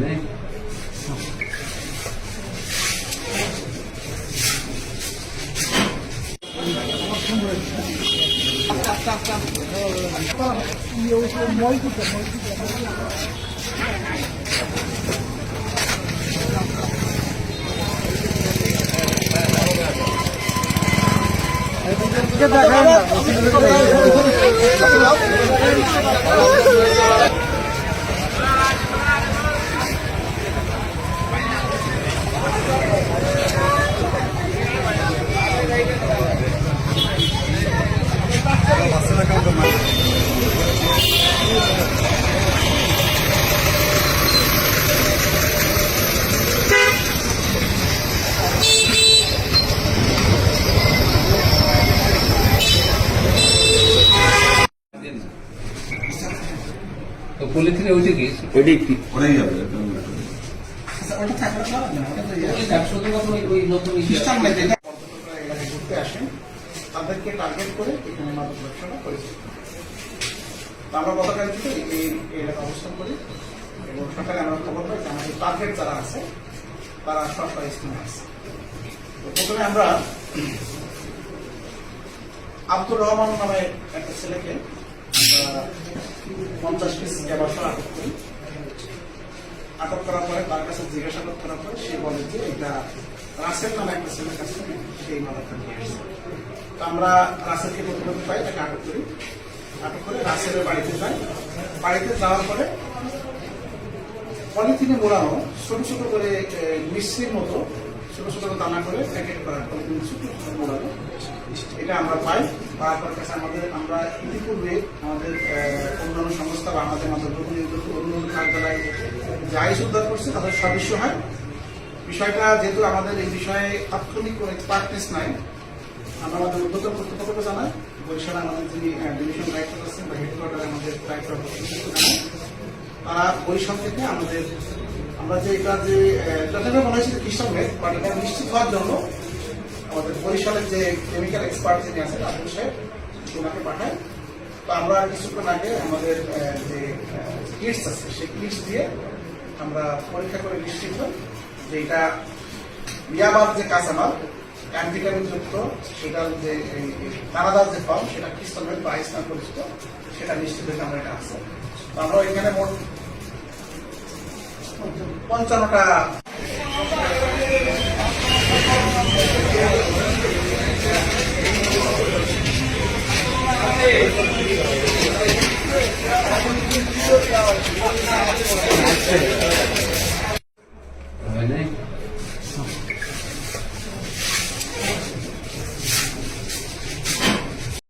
Đấy đây. nhiều mối của mối Get that hand. পলিথিনে ওইটা কি কি? ওটাই যাবে শুধুমাত্র ওই- ওই নতুন ইয়ে। খ্রিস্টান মেয়েদের ঘুরতে আসেন তাদেরকে টার্গেট করে এখানে মাদক ব্যবসাটা করেছে আমরা গতকাল থেকে এই এলাকা অবস্থান করি এবং সকালে আমরা খবর পাই যে আমাদের টার্গেট যারা আছে তারা সরকার স্থানে আছে। প্রথমে আমরা আব্দুর রহমান নামে একটা ছেলেকে আমরা পঞ্চাশ পিস ব্যবসা আটক করি। আটক করার পরে তার কাছে জিজ্ঞাসাবাদ করার পরে সে বলে যে এটা রাসেল নামে একটা ছেলের কাছ সেই মাদকটা নিয়ে আসছে। তো আমরা রাসেলকে প্রতিপক্ষ পাই, তাকে আটক করি। আটক করে রাসেলের বাড়িতে যাই। বাড়িতে যাওয়ার পরে পলিথিনে মোড়ানো ছোট ছোট করে মিশ্রির মতো ছোট ছোট দানা করে প্যাকেট করা পলিথিনে ছোট ছোট মোড়ানো। এটা আমরা পাই। পাওয়ার কাছে আমাদের আমরা ইতিপূর্বে আমাদের অন্যান্য সংস্থা বা আমাদের অন্যান্য কার্যালয় যাই উদ্ধার করছে, তাদের সদস্য হয়। বিষয়টা যেহেতু আমাদের এই বিষয়ে তাৎক্ষণিক কোনো নাই, আমরা আমাদের উদ্যোক্তা কর্তৃপক্ষকে জানাই, বরিশালে আমাদের যিনি ডিভিশন ডাইরেক্টর আছেন আমাদের ডাইরেক্টর তারা বরিশাল আমাদের, আমরা যে এটা যে মনে হয়েছে খ্রিস্টান মেয়ে বাট এটা নিশ্চিত হওয়ার জন্য আমাদের বরিশালের যে কেমিক্যাল এক্সপার্ট যিনি আছেন, আব্দুল সাহেব, ওনাকে পাঠায়। তো আমরা কিছুক্ষণ আগে আমাদের যে কিটস আছে, সেই কিটস দিয়ে আমরা পরীক্ষা করে নিশ্চিত যে এটা ইয়াবার যে কাঁচামাল অ্যান্টিকামিন যুক্ত, সেটার যে, এই দানাদার যে ফর্ম সেটা খ্রিস্টানের বা ইসলাম পরিচিত সেটা নিশ্চিত হয়ে আমরা এটা আছে তো আমরা এখানে মোট পঞ্চান্নটা Thank you.